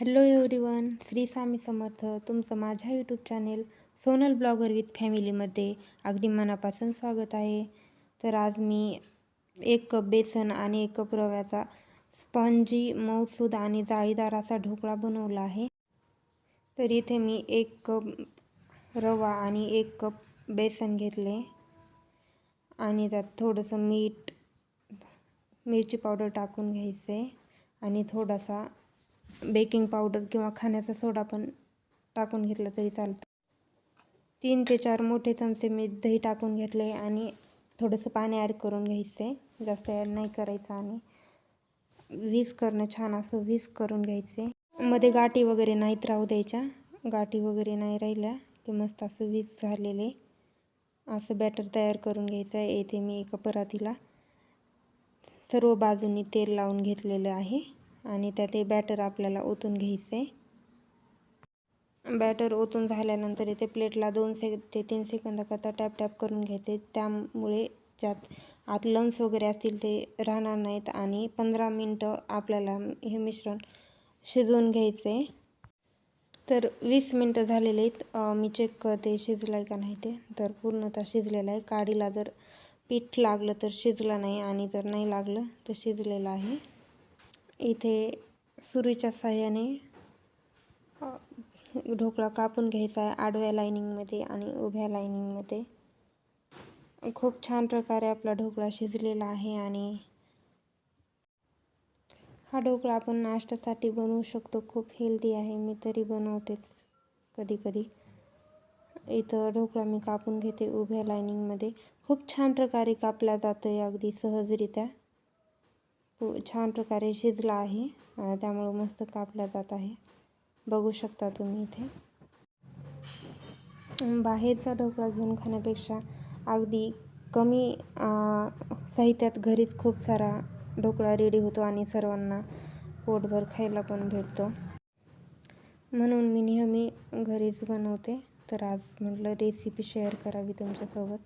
Hello everyone Shri Swami Samarth तुमचं माझ्या YouTube channel Sonal blogger with फॅमिलीमध्ये अगदी मनापासून स्वागत आहे. तर आज मी एक कप बेसन आणि एक कप रव्याचा स्पॉन्जी मऊसूद आणि जाळीदार असा ढोकळा बनवला आहे. तर इथे मी एक कप रवा आणि एक कप बेसन घेतले. आणि त्यात थोडंसं मीठ मिरची पावडर टाकून घ्यायचं. आहे आणि थोडासा बेकिंग पावडर किंवा खाण्याचा सोडा पण टाकून घेतला तरी चालतं. तीन ते चार मोठे चमचे मी दही टाकून घेतले आणि थोडंसं पाणी ॲड करून घ्यायचं. आहे जास्त ॲड नाही करायचं आणि वीस करणं छान असं वीस करून घ्यायचे. मध्ये गाठी वगैरे नाहीत राहू द्यायच्या. गाठी वगैरे नाही राहिल्या की मस्त असं वीस झालेले. असं बॅटर तयार करून घ्यायचं. आहे येथे मी एका परातीला. सर्व बाजूंनी तेल लावून घेतलेलं आहे. आणि त्यात हे बॅटर आपल्याला ओतून घ्यायचं आहे बॅटर ओतून झाल्यानंतर इथे प्लेटला दोन से ते तीन सेकंदाकरता टॅप टॅप करून घ्यायचे. त्यामुळे ज्यात आत लम्स वगैरे असतील ते राहणार नाहीत आणि पंधरा मिनटं आपल्याला हे मिश्रण शिजवून घ्यायचं आहे तर वीस मिनटं झालेले आहेत. मी चेक करते शिजलं आहे का नाही ते. तर पूर्णतः शिजलेलं आहे. काडीला जर पीठ लागलं तर शिजलं नाही आणि जर नाही लागलं तर शिजलेलं आहे. इथे सुरीच्या साह्याने ढोकळा कापून घ्यायचा आहे आडव्या लाईनिंगमध्ये आणि उभ्या लाईनिंगमध्ये खूप छान प्रकारे आपला ढोकळा शिजलेला आहे आणि हा ढोकळा आपण नाश्त्यासाठी बनवू शकतो. खूप हेल्दी आहे. मी तरी बनवतेच कधी कधी इथं ढोकळा मी कापून घेते उभ्या लाईनिंगमध्ये खूप छान प्रकारे कापला जातो आहे अगदी सहजरित्या. छान प्रकारे शिजला आहे. त्यामुळं मस्त कापला जात आहे. बघू शकता तुम्ही इथे. बाहेरचा ढोकळा घेऊन खाण्यापेक्षा अगदी कमी साहित्यात घरीच खूप सारा ढोकळा रेडी होतो आणि सर्वांना पोटभर खायला पण भेटतो. म्हणून मी नेहमी घरीच बनवते. तर आज म्हटलं रेसिपी शेअर करावी तुमच्यासोबत.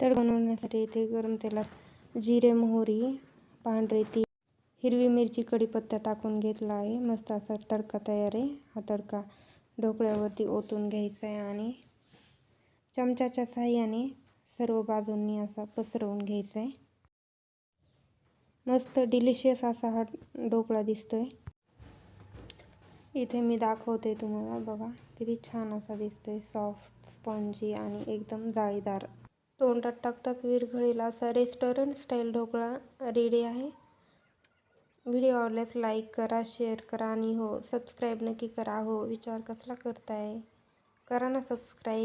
तर बनवण्यासाठी इथे गरम तेलात जिरे मोहरी पांढरे ती हिरवी मिरची कढीपत्ता टाकून घेतला आहे. मस्त असा तडका तयार आहे. हा तडका ढोकळ्यावरती ओतून घ्यायचा आहे आणि चमच्याच्या साह्याने सर्व बाजूंनी असा पसरवून घ्यायचा आहे. मस्त डिलिशियस असा हा ढोकळा दिसतोय. इथे मी दाखवते तुम्हाला. बघा किती छान असा दिसतोय. सॉफ्ट स्पॉन्जी आणि एकदम जाळीदार. तोंडात टाकताच विरघळीला. असा रेस्टॉरंट स्टाईल ढोकळा रेडी आहे. व्हिडिओ आवडल्यास लाईक करा शेअर करा आणि हो सबस्क्राईब नक्की करा. हो, विचार कसला करताय? करा ना सबस्क्राईब